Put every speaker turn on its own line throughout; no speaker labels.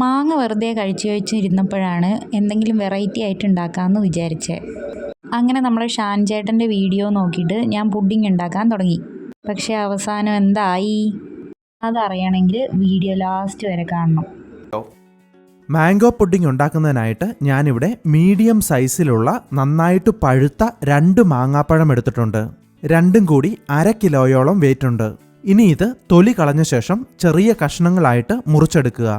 മാങ്ങ വെറുതെ കഴിച്ചു കഴിച്ചിരുന്നപ്പോഴാണ് എന്തെങ്കിലും വെറൈറ്റി ആയിട്ട് ഉണ്ടാക്കാമെന്ന് വിചാരിച്ചത് അങ്ങനെ നമ്മുടെ ഷാൻ ചേട്ടന്റെ വീഡിയോ നോക്കിയിട്ട് ഞാൻ പുഡിംഗ് ഉണ്ടാക്കാൻ തുടങ്ങി. പക്ഷേ അവസാനം എന്തായി? അതറിയണമെങ്കിൽ വീഡിയോ ലാസ്റ്റ് വരെ കാണണം.
മാംഗോ പുഡിംഗ് ഉണ്ടാക്കുന്നതിനായിട്ട് ഞാനിവിടെ മീഡിയം സൈസിലുള്ള നന്നായിട്ട് പഴുത്ത രണ്ട് മാങ്ങാപ്പഴം എടുത്തിട്ടുണ്ട്. രണ്ടും കൂടി അര കിലോയോളം വെയിറ്റ് ഉണ്ട്. ഇനി ഇത് തൊലി കളഞ്ഞ ശേഷം ചെറിയ കഷ്ണങ്ങളായിട്ട് മുറിച്ചെടുക്കുക.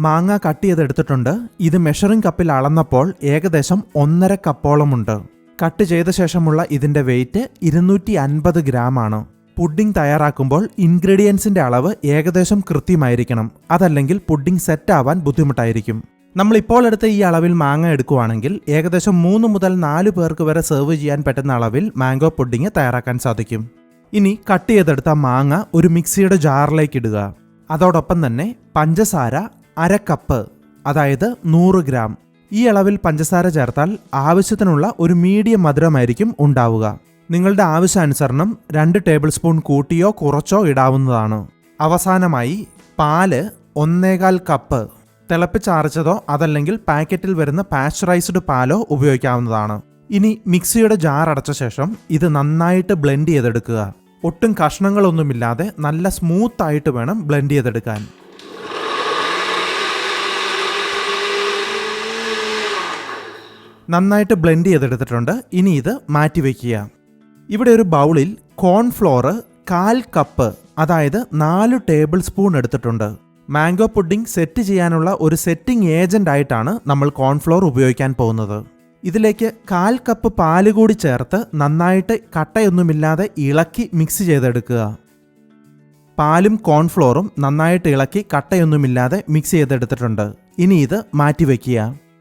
മാങ്ങ കട്ട് ചെയ്തെടുത്തിട്ടുണ്ട്. ഇത് മെഷറിംഗ് കപ്പിൽ അളന്നപ്പോൾ ഏകദേശം ഒന്നര കപ്പോളമുണ്ട്. കട്ട് ചെയ്ത ശേഷമുള്ള ഇതിന്റെ വെയിറ്റ് ഇരുന്നൂറ്റി അൻപത് ഗ്രാമാണ് പുഡിംഗ് തയ്യാറാക്കുമ്പോൾ ഇൻഗ്രീഡിയൻസിന്റെ അളവ് ഏകദേശം കൃത്യമായിരിക്കണം. അതല്ലെങ്കിൽ പുഡിംഗ് സെറ്റ് ആവാൻ ബുദ്ധിമുട്ടായിരിക്കും. നമ്മളിപ്പോൾ എടുത്ത ഈ അളവിൽ മാങ്ങ എടുക്കുവാണെങ്കിൽ ഏകദേശം മൂന്ന് മുതൽ നാല് പേർക്ക് വരെ സെർവ് ചെയ്യാൻ പറ്റുന്ന അളവിൽ മാംഗോ പുഡിംഗ് തയ്യാറാക്കാൻ സാധിക്കും. ഇനി കട്ട് ചെയ്തെടുത്ത മാങ്ങ ഒരു മിക്സിയുടെ ജാറിലേക്ക് ഇടുക. അതോടൊപ്പം തന്നെ പഞ്ചസാര അര കപ്പ് അതായത് നൂറ് ഗ്രാം. ഈ അളവിൽ പഞ്ചസാര ചേർത്താൽ ആവശ്യത്തിനുള്ള ഒരു മീഡിയം മധുരമായിരിക്കും ഉണ്ടാവുക. നിങ്ങളുടെ ആവശ്യാനുസരണം രണ്ട് ടേബിൾ സ്പൂൺ കൂട്ടിയോ കുറച്ചോ ഇടാവുന്നതാണ്. അവസാനമായി പാൽ ഒന്നേകാൽ കപ്പ് തിളപ്പിച്ചാർച്ചതോ അതല്ലെങ്കിൽ പാക്കറ്റിൽ വരുന്ന പാസ്ചറൈസ്ഡ് പാലോ ഉപയോഗിക്കാവുന്നതാണ്. ഇനി മിക്സിയുടെ ജാർ അടച്ച ശേഷം ഇത് നന്നായിട്ട് ബ്ലെൻഡ് ചെയ്തെടുക്കുക. ഒട്ടും കഷ്ണങ്ങളൊന്നുമില്ലാതെ നല്ല സ്മൂത്ത് ആയിട്ട് വേണം ബ്ലെൻഡ് ചെയ്തെടുക്കാൻ. നന്നായിട്ട് ബ്ലെൻഡ് ചെയ്തെടുത്തിട്ടുണ്ട്. ഇനി ഇത് മാറ്റി വയ്ക്കുക ഇവിടെ ഒരു ബൗളിൽ കോൺഫ്ലോർ കാൽ കപ്പ് അതായത് നാല് ടേബിൾ സ്പൂൺ എടുത്തിട്ടുണ്ട്. മാംഗോ പുഡിംഗ് സെറ്റ് ചെയ്യാനുള്ള ഒരു സെറ്റിംഗ് ഏജന്റ് ആയിട്ടാണ് നമ്മൾ കോൺഫ്ലോർ ഉപയോഗിക്കാൻ പോകുന്നത്. ഇതിലേക്ക് കാൽ കപ്പ് പാൽ കൂടി ചേർത്ത് നന്നായിട്ട് കട്ടയൊന്നുമില്ലാതെ ഇളക്കി മിക്സ് ചെയ്തെടുക്കുക. പാലും കോൺഫ്ലോറും നന്നായിട്ട് ഇളക്കി കട്ടയൊന്നുമില്ലാതെ മിക്സ് ചെയ്തെടുത്തിട്ടുണ്ട്. ഇനി ഇത് മാറ്റി വയ്ക്കുക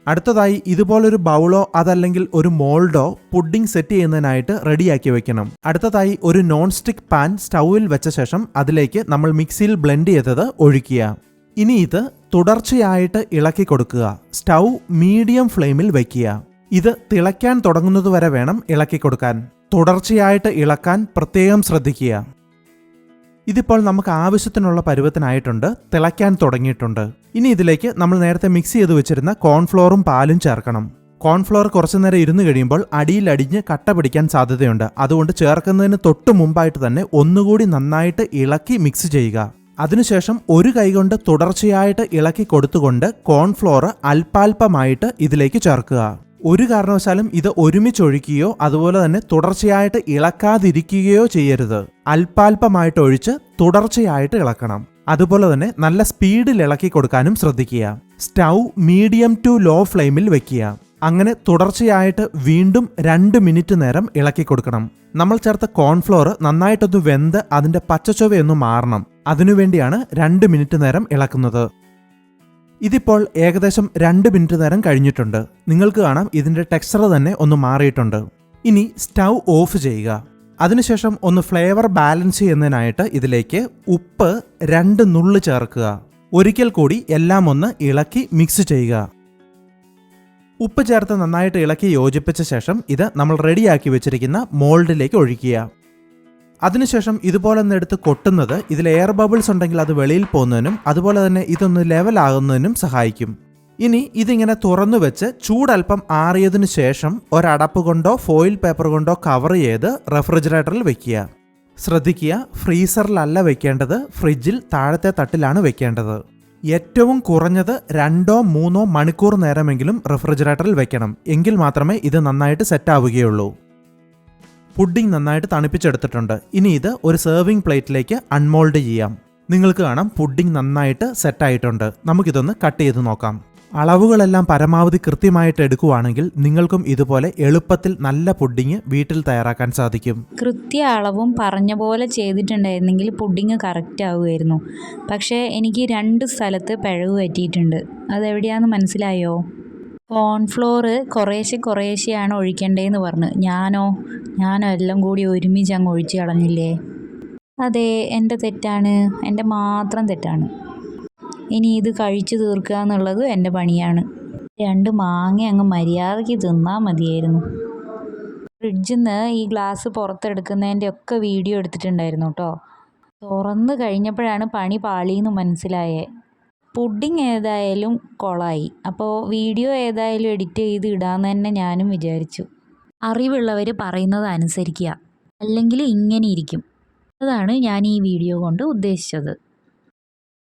അടുത്തതായി ഇതുപോലൊരു ബൗളോ അതല്ലെങ്കിൽ ഒരു മോൾഡോ പുഡിംഗ് സെറ്റ് ചെയ്യുന്നതിനായിട്ട് റെഡിയാക്കി വെക്കണം. അടുത്തതായി ഒരു നോൺ സ്റ്റിക് പാൻ സ്റ്റൗവിൽ വെച്ച ശേഷം അതിലേക്ക് നമ്മൾ മിക്സിയിൽ ബ്ലെൻഡ് ചെയ്തത് ഒഴിക്കുക. ഇനി ഇത് തുടർച്ചയായിട്ട് ഇളക്കി കൊടുക്കുക. സ്റ്റൗ മീഡിയം ഫ്ലെയിമിൽ വയ്ക്കുക ഇത് തിളയ്ക്കാൻ തുടങ്ങുന്നതുവരെ വേണം ഇളക്കി കൊടുക്കാൻ. തുടർച്ചയായിട്ട് ഇളക്കാൻ പ്രത്യേകം ശ്രദ്ധിക്കുക. ഇതിപ്പോൾ നമുക്ക് ആവശ്യത്തിനുള്ള പരുവത്തിനായിട്ടുണ്ട് തിളയ്ക്കാൻ തുടങ്ങിയിട്ടുണ്ട്. ഇനി ഇതിലേക്ക് നമ്മൾ നേരത്തെ മിക്സ് ചെയ്ത് വെച്ചിരുന്ന കോൺഫ്ലോറും പാലും ചേർക്കണം. കോൺഫ്ലോർ കുറച്ചു നേരം ഇരുന്ന് കഴിയുമ്പോൾ അടിയിലടിഞ്ഞ് കട്ട പിടിക്കാൻ സാധ്യതയുണ്ട്. അതുകൊണ്ട് ചേർക്കുന്നതിന് തൊട്ട് മുമ്പായിട്ട് തന്നെ ഒന്നുകൂടി നന്നായിട്ട് ഇളക്കി മിക്സ് ചെയ്യുക. അതിനുശേഷം ഒരു കൈകൊണ്ട് തുടർച്ചയായിട്ട് ഇളക്കി കൊടുത്തുകൊണ്ട് കോൺഫ്ലോർ അല്പാൽപമായിട്ട് ഇതിലേക്ക് ചേർക്കുക. ഒരു കാരണവശാലും ഇത് ഒരുമിച്ചൊഴിക്കുകയോ അതുപോലെ തന്നെ തുടർച്ചയായിട്ട് ഇളക്കാതിരിക്കുകയോ ചെയ്യരുത്. അല്പാൽപമായിട്ട് ഒഴിച്ച് തുടർച്ചയായിട്ട് ഇളക്കണം. അതുപോലെ തന്നെ നല്ല സ്പീഡിൽ ഇളക്കി കൊടുക്കാനും ശ്രദ്ധിക്കുക. സ്റ്റൗ മീഡിയം ടു ലോ ഫ്ലെയിമിൽ വെക്കുക. അങ്ങനെ തുടർച്ചയായിട്ട് വീണ്ടും രണ്ട് മിനിറ്റ് നേരം ഇളക്കി കൊടുക്കണം. നമ്മൾ ചേർത്ത കോൺഫ്ലോർ നന്നായിട്ടൊന്ന് വെന്ത് അതിന്റെ പച്ചച്ചൊവയൊന്ന് മാറണം. അതിനുവേണ്ടിയാണ് രണ്ട് മിനിറ്റ് നേരം ഇളക്കുന്നത്. ഇതിപ്പോൾ ഏകദേശം രണ്ട് മിനിറ്റ് നേരം കഴിഞ്ഞിട്ടുണ്ട്. നിങ്ങൾക്ക് കാണാം ഇതിന്റെ ടെക്സ്ചർ തന്നെ ഒന്ന് മാറിയിട്ടുണ്ട്. ഇനി സ്റ്റൗ ഓഫ് ചെയ്യുക. അതിനുശേഷം ഒന്ന് ഫ്ലേവർ ബാലൻസ് ചെയ്യുന്നതിനായിട്ട് ഇതിലേക്ക് ഉപ്പ് രണ്ട് നുള്ളു ചേർക്കുക. ഒരിക്കൽ കൂടി എല്ലാം ഒന്ന് ഇളക്കി മിക്സ് ചെയ്യുക. ഉപ്പ് ചേർത്ത് നന്നായിട്ട് ഇളക്കി യോജിപ്പിച്ച ശേഷം ഇത് നമ്മൾ റെഡിയാക്കി വെച്ചിരിക്കുന്ന മോൾഡിലേക്ക് ഒഴിക്കുക. അതിനുശേഷം ഇതുപോലെ ഒന്ന് എടുത്ത് കൊട്ടുന്നത് ഇതിൽ എയർ ബബിൾസ് ഉണ്ടെങ്കിൽ അത് വെളിയിൽ പോകുന്നതിനും അതുപോലെ തന്നെ ഇതൊന്ന് ലെവലാകുന്നതിനും സഹായിക്കും. ഇനി ഇതിങ്ങനെ തുറന്നു വെച്ച് ചൂടൽപ്പം ആറിയതിനു ശേഷം ഒരടപ്പ് കൊണ്ടോ ഫോയിൽ പേപ്പർ കൊണ്ടോ കവർ ചെയ്ത് റെഫ്രിജറേറ്ററിൽ വെക്കുക. ശ്രദ്ധിക്കുക ഫ്രീസറിലല്ല വെക്കേണ്ടത് ഫ്രിഡ്ജിൽ താഴത്തെ തട്ടിലാണ് വെക്കേണ്ടത്. ഏറ്റവും കുറഞ്ഞത് രണ്ടോ മൂന്നോ മണിക്കൂർ നേരമെങ്കിലും റെഫ്രിജറേറ്ററിൽ വെക്കണം. എങ്കിൽ മാത്രമേ ഇത് നന്നായിട്ട് സെറ്റ് ആവുകയുള്ളൂ. പുഡിംഗ് നന്നായിട്ട് തണുപ്പിച്ചെടുത്തിട്ടുണ്ട്. ഇനി ഇത് ഒരു സെർവിംഗ് പ്ലേറ്റിലേക്ക് അൺമോൾഡ് ചെയ്യാം. നിങ്ങൾക്ക് കാണാം പുഡിംഗ് നന്നായിട്ട് സെറ്റായിട്ടുണ്ട് നമുക്കിതൊന്ന് കട്ട് ചെയ്ത് നോക്കാം. അളവുകളെല്ലാം പരമാവധി കൃത്യമായിട്ട് എടുക്കുവാണെങ്കിൽ നിങ്ങൾക്കും ഇതുപോലെ എളുപ്പത്തിൽ നല്ല പുഡിങ് വീട്ടിൽ തയ്യാറാക്കാൻ സാധിക്കും.
കൃത്യ അളവും പറഞ്ഞ പോലെ ചെയ്തിട്ടുണ്ടായിരുന്നെങ്കിൽ പുഡിങ് കറക്റ്റ് ആവുമായിരുന്നു. പക്ഷേ എനിക്ക് രണ്ട് സ്ഥലത്ത് പിഴവ് പറ്റിയിട്ടുണ്ട്. അതെവിടെയാണെന്ന് മനസ്സിലായോ? കോൺഫ്ലോർ കുറേശ്ശെ കുറേശ്ശെയാണ് ഒഴിക്കേണ്ടതെന്ന് പറഞ്ഞു. ഞാനോ? ഞാനോ എല്ലാം കൂടി ഒരുമിച്ച് അങ്ങ് ഒഴിച്ച് കളഞ്ഞില്ലേ? അതെ എന്റെ തെറ്റാണ്. എന്റെ മാത്രം തെറ്റാണ്. ഇനി ഇത് കഴിച്ചു തീർക്കുക എന്നുള്ളത് എന്റെ പണിയാണ്. രണ്ട് മാങ്ങ അങ്ങ് മര്യാദയ്ക്ക് തിന്നാൽ മതിയായിരുന്നു. ഫ്രിഡ്ജിൽ നിന്ന് ഈ ഗ്ലാസ് പുറത്തെടുക്കുന്നതിന്റെ ഒക്കെ വീഡിയോ എടുത്തിട്ടുണ്ടായിരുന്നു കേട്ടോ. തുറന്ന് കഴിഞ്ഞപ്പോഴാണ് പണി പാളിയെന്ന് മനസ്സിലായേ. പുഡിങ് ഏതായാലും കൊളായി. അപ്പോൾ വീഡിയോ ഏതായാലും എഡിറ്റ് ചെയ്ത് ഇടാമെന്ന് തന്നെ ഞാനും വിചാരിച്ചു. അറിവുള്ളവർ പറയുന്നത് അനുസരിക്കുക. അല്ലെങ്കിൽ ഇങ്ങനെ ഇരിക്കും. അതാണ് ഞാൻ ഈ വീഡിയോ കൊണ്ട് ഉദ്ദേശിച്ചത്.